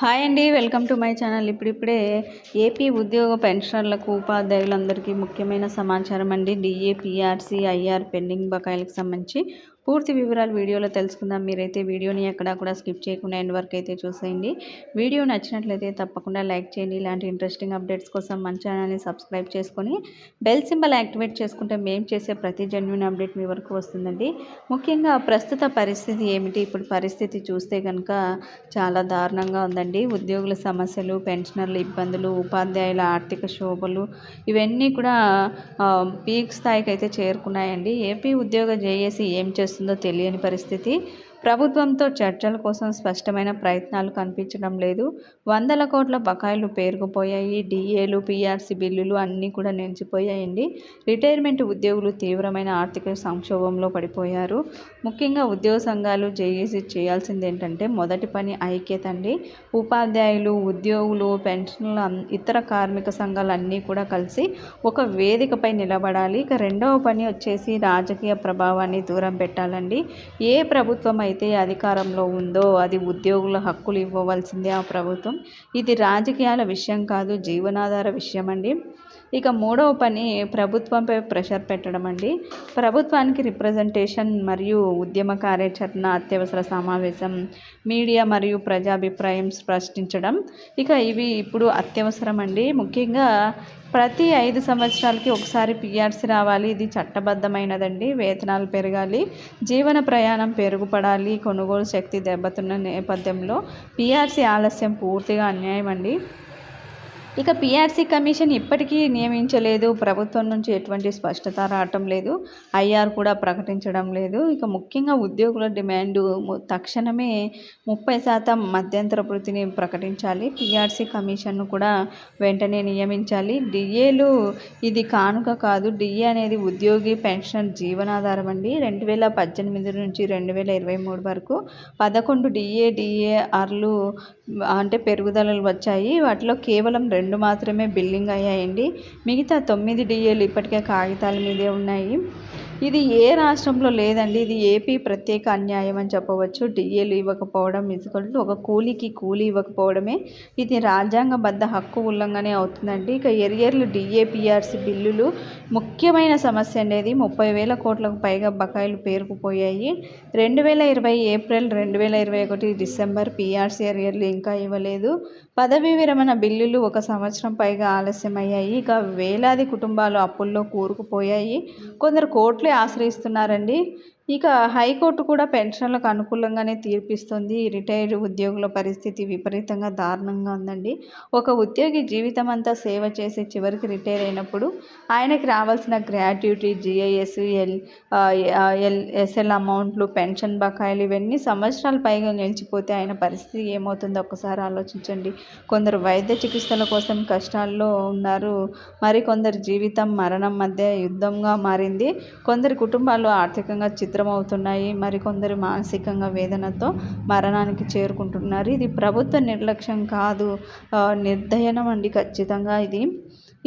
Hi అండి welcome to my channel. ఇప్పుడిప్పుడే AP ఉద్యోగ పెన్షనర్లకు ఉపాధ్యాయులందరికీ ముఖ్యమైన సమాచారం అండి. డిఏపిఆర్సీ ఐఆర్ పెండింగ్ బకాయిలకు సంబంధించి పూర్తి వివరాలు వీడియోలో తెలుసుకుందాం. మీరైతే వీడియోని ఎక్కడా కూడా స్కిప్ చేయకుండా ఎండ్ వరకు అయితే చూసేయండి. వీడియో నచ్చినట్లయితే తప్పకుండా లైక్ చేయండి. ఇలాంటి ఇంట్రెస్టింగ్ అప్డేట్స్ కోసం మన ఛానల్ని సబ్స్క్రైబ్ చేసుకొని బెల్ సింబల్ యాక్టివేట్ చేసుకుంటే మేము చేసే ప్రతి జెన్యున్ అప్డేట్ మీ వరకు వస్తుందండి. ముఖ్యంగా ప్రస్తుత పరిస్థితి ఏమిటి? ఇప్పుడు పరిస్థితి చూస్తే కనుక చాలా దారుణంగా ఉందండి. ఉద్యోగుల సమస్యలు పెన్షనర్ల ఇబ్బందులు ఉపాధ్యాయుల ఆర్థిక శోభలు ఇవన్నీ కూడా పీక్ స్థాయికి అయితే చేరుకున్నాయండి. ఏపీ ఉద్యోగ జేఏసీ ఏం చేస్తుంది? తెలియని పరిస్థితి. ప్రభుత్వంతో చర్చల కోసం స్పష్టమైన ప్రయత్నాలు కనిపించడం లేదు. వందల కోట్ల బకాయిలు పేరుకుపోయాయి. డిఏలు పిఆర్సీ బిల్లులు అన్నీ కూడా నిలిచిపోయాయండి. రిటైర్మెంట్ ఉద్యోగులు తీవ్రమైన ఆర్థిక సంక్షోభంలో పడిపోయారు. ముఖ్యంగా ఉద్యోగ సంఘాలు జేఏసీ చేయాల్సింది ఏంటంటే మొదటి పని ఐక్యత అండి. ఉపాధ్యాయులు ఉద్యోగులు పెన్షన్లు ఇతర కార్మిక సంఘాలు అన్నీ కూడా కలిసి ఒక వేదికపై నిలబడాలి. ఇక రెండవ పని వచ్చేసి రాజకీయ ప్రభావాన్ని దూరం పెట్టాలండి. ఏ ప్రభుత్వం అయితే అధికారంలో ఉందో అది ఉద్యోగుల హక్కులు ఇవ్వవలసిందే ఆ ప్రభుత్వం. ఇది రాజకీయాల విషయం కాదు జీవనాధార విషయం అండి ఇక మూడవ పని ప్రభుత్వంపై ప్రెషర్ పెట్టడం అండి. ప్రభుత్వానికి రిప్రజెంటేషన్ మరియు ఉద్యమ కార్యాచరణ అత్యవసర సమావేశం మీడియా మరియు ప్రజాభిప్రాయం స్పష్టించడం. ఇక ఇవి ఇప్పుడు అత్యవసరం అండి. ముఖ్యంగా ప్రతి ఐదు సంవత్సరాలకి ఒకసారి పిఆర్సీ రావాలి. ఇది చట్టబద్ధమైనదండి. వేతనాలు పెరగాలి. జీవన ప్రయాణం పెరుగుపడాలి. కొనుగోలు శక్తి దెబ్బతున్న నేపథ్యంలో పిఆర్సీ ఆలస్యం పూర్తిగా అన్యాయం అండి ఇక పిఆర్సీ కమిషన్ ఇప్పటికీ నియమించలేదు. ప్రభుత్వం నుంచి ఎటువంటి స్పష్టత రావటం లేదు. ఐఆర్ కూడా ప్రకటించడం లేదు. ఇక ముఖ్యంగా ఉద్యోగుల డిమాండ్ తక్షణమే ముప్పై శాతం మధ్యంతర వృత్తిని ప్రకటించాలి. పిఆర్సీ కమిషన్ను కూడా వెంటనే నియమించాలి. డిఏలు ఇది కానుక కాదు. డిఏ అనేది ఉద్యోగి పెన్షన్ జీవనాధారం అండి. రెండు వేల పద్దెనిమిది నుంచి రెండు వేల ఇరవై మూడు వరకు పదకొండు డిఏ డిఏఆర్లు అంటే పెరుగుదలలు వచ్చాయి. వాటిలో కేవలం రెండు మాత్రమే బిల్లింగ్ అయ్యాయండి. మిగతా తొమ్మిది డిఏలు ఇప్పటికే కాగితాల మీదే ఉన్నాయి. ఇది ఏ రాష్ట్రంలో లేదండి. ఇది ఏపీ ప్రత్యేక అన్యాయం అని చెప్పవచ్చు. డిఏలు ఇవ్వకపోవడం ఇసుకలు ఒక కూలీకి కూలీ ఇవ్వకపోవడమే. ఇది రాజ్యాంగబద్ధ హక్కు ఉల్లంఘనే అవుతుందండి. ఇక ఎరియర్లు డిఏ పిఆర్సీ బిల్లులు ముఖ్యమైన సమస్య అనేది ముప్పై వేల కోట్లకు పైగా బకాయిలు పేరుకుపోయాయి. రెండు వేల ఇరవై ఏప్రిల్ రెండు వేల ఇరవై ఒకటి డిసెంబర్ పిఆర్సీ ఎరియర్లు ఇంకా ఇవ్వలేదు. పదవీ విరమణ బిల్లులు ఒక సంవత్సరం పైగా ఆలస్యమయ్యాయి. ఇక వేలాది కుటుంబాలు అప్పుల్లో కూరుకుపోయాయి. కొందరు ఆశ్రయిస్తున్నారండి. ఇక హైకోర్టు కూడా పెన్షన్లకు అనుకూలంగానే తీర్పిస్తుంది. రిటైర్డ్ ఉద్యోగుల పరిస్థితి విపరీతంగా దారుణంగా ఉందండి. ఒక ఉద్యోగి జీవితం అంతా సేవ చేసి చివరికి రిటైర్ అయినప్పుడు ఆయనకి రావాల్సిన gratuity GIS L L SL అమౌంట్లు pension బకాయిలు ఇవన్నీ సంవత్సరాల పైగా నిలిచిపోతే ఆయన పరిస్థితి ఏమవుతుందో ఒక్కసారి ఆలోచించండి. కొందరు వైద్య చికిత్సల కోసం కష్టాల్లో ఉన్నారు. మరి కొందరు జీవితం మరణం మధ్య యుద్ధంగా మారింది. కొందరి కుటుంబాలు ఆర్థికంగా చిత్ర మరి మరికొందరు మానసికంగా వేదనతో మరణానికి చేరుకుంటున్నారు. ఇది ప్రభుత్వ నిర్లక్ష్యం కాదు. నిర్దయనం అండి ఖచ్చితంగా ఇది.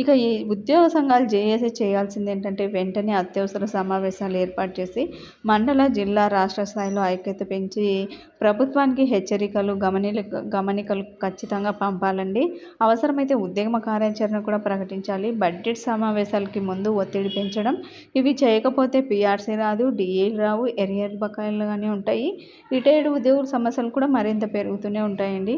ఇక ఈ ఉద్యోగ సంఘాలు జేఏసీ చేయాల్సింది ఏంటంటే వెంటనే అత్యవసర సమావేశాలు ఏర్పాటు చేసి మండల జిల్లా రాష్ట్ర స్థాయిలో ఐక్యత పెంచి ప్రభుత్వానికి హెచ్చరికలు గమని గమనికలు ఖచ్చితంగా పంపాలండి. అవసరమైతే ఉద్యమ కార్యాచరణ కూడా ప్రకటించాలి. బడ్జెట్ సమావేశాలకి ముందు ఒత్తిడి పెంచడం ఇవి చేయకపోతే పిఆర్సీ రాదు డిఏ రావు ఎరియర్ బకాయిలుగానే ఉంటాయి. రిటైర్డ్ ఉద్యోగుల సమస్యలు కూడా మరింత పెరుగుతూనే ఉంటాయండి.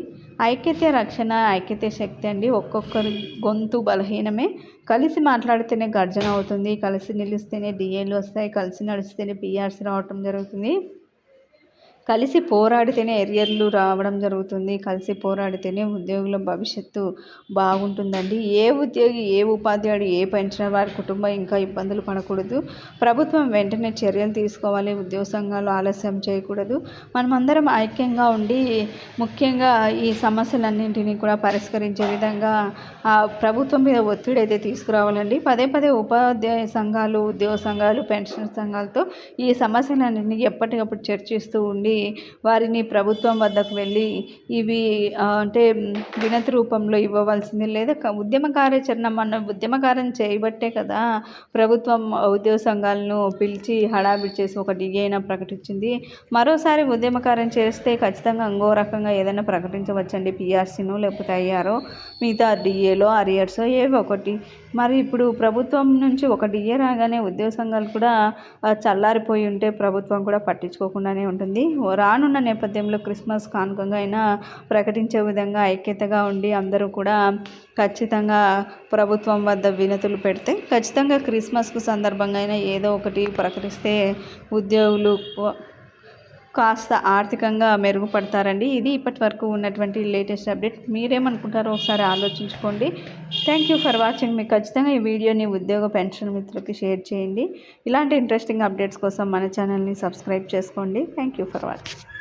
ఐక్యత రక్షణ ఐక్యత శక్తి అండి. ఒక్కొక్కరి గొంతు బలహీనం బలహీనమే కలిసి మాట్లాడితేనే గర్జన అవుతుంది కలిసి నిలిస్తేనే డిఏలు వస్తాయి కలిసి నడిస్తేనే పిఆర్సీ రావటం జరుగుతుంది. కలిసి పోరాడితేనే ఎరియర్లు రావడం జరుగుతుంది. కలిసి పోరాడితేనే ఉద్యోగుల భవిష్యత్తు బాగుంటుందండి. ఏ ఉద్యోగి ఏ ఉపాధ్యాయుడు ఏ పెన్షనర్ వారి కుటుంబం ఇంకా ఇబ్బందులు పడకూడదు. ప్రభుత్వం వెంటనే చర్యలు తీసుకోవాలి. ఉద్యోగ సంఘాలు ఆలస్యం చేయకూడదు. మనమందరం ఐక్యంగా ఉండి ముఖ్యంగా ఈ సమస్యలన్నింటినీ కూడా పరిష్కరించే విధంగా ఆ ప్రభుత్వం మీద ఒత్తిడి అయితే తీసుకురావాలండి. పదే పదే ఉపాధ్యాయ సంఘాలు ఉద్యోగ సంఘాలు పెన్షన్ సంఘాలతో ఈ సమస్యలన్నింటినీ ఎప్పటికప్పుడు చర్చిస్తూ ఉండి వారిని ప్రభుత్వం వద్దకు వెళ్ళి ఇవి అంటే వినతి రూపంలో ఇవ్వవలసింది లేదా ఉద్యమ కార్యాచరణ మన ఉద్యమకారం చేయబట్టే కదా ప్రభుత్వం ఉద్యోగ సంఘాలను పిలిచి హడావిడి చేసి ఒక డిఏ అయినా ప్రకటించింది. మరోసారి ఉద్యమకారం చేస్తే ఖచ్చితంగా ఇంకో రకంగా ఏదైనా ప్రకటించవచ్చండి. పిఆర్సీను లేకపోతే అయ్యారో మిగతా డిఏలో అరియర్సో ఏవో ఒకటి. మరి ఇప్పుడు ప్రభుత్వం నుంచి ఒక డిఏ రాగానే ఉద్యోగ సంఘాలు కూడా చల్లారిపోయి ఉంటే ప్రభుత్వం కూడా పట్టించుకోకుండానే ఉంటుంది. రానున్న నేపథ్యంలో క్రిస్మస్ కానుకంగా అయినా ప్రకటించే విధంగా ఐక్యతగా ఉండి అందరూ కూడా ఖచ్చితంగా ప్రభుత్వం వద్ద వినతులు పెడితే ఖచ్చితంగా క్రిస్మస్కు సందర్భంగా అయినా ఏదో ఒకటి ప్రకటిస్తే ఉద్యోగులు కాస్త ఆర్థికంగా మెరుగుపడతారండి. ఇది ఇప్పటి వరకు ఉన్నటువంటి లేటెస్ట్ అప్డేట్. మీరేమనుకుంటారో ఒకసారి ఆలోచించుకోండి. థ్యాంక్ యూ ఫర్ వాచింగ్ మీకు ఖచ్చితంగా ఈ వీడియోని ఉద్యోగ పెన్షన్ మిత్రులకి షేర్ చేయండి. ఇలాంటి ఇంట్రెస్టింగ్ అప్డేట్స్ కోసం మన ఛానల్ని సబ్స్క్రైబ్ చేసుకోండి. Thank you for watching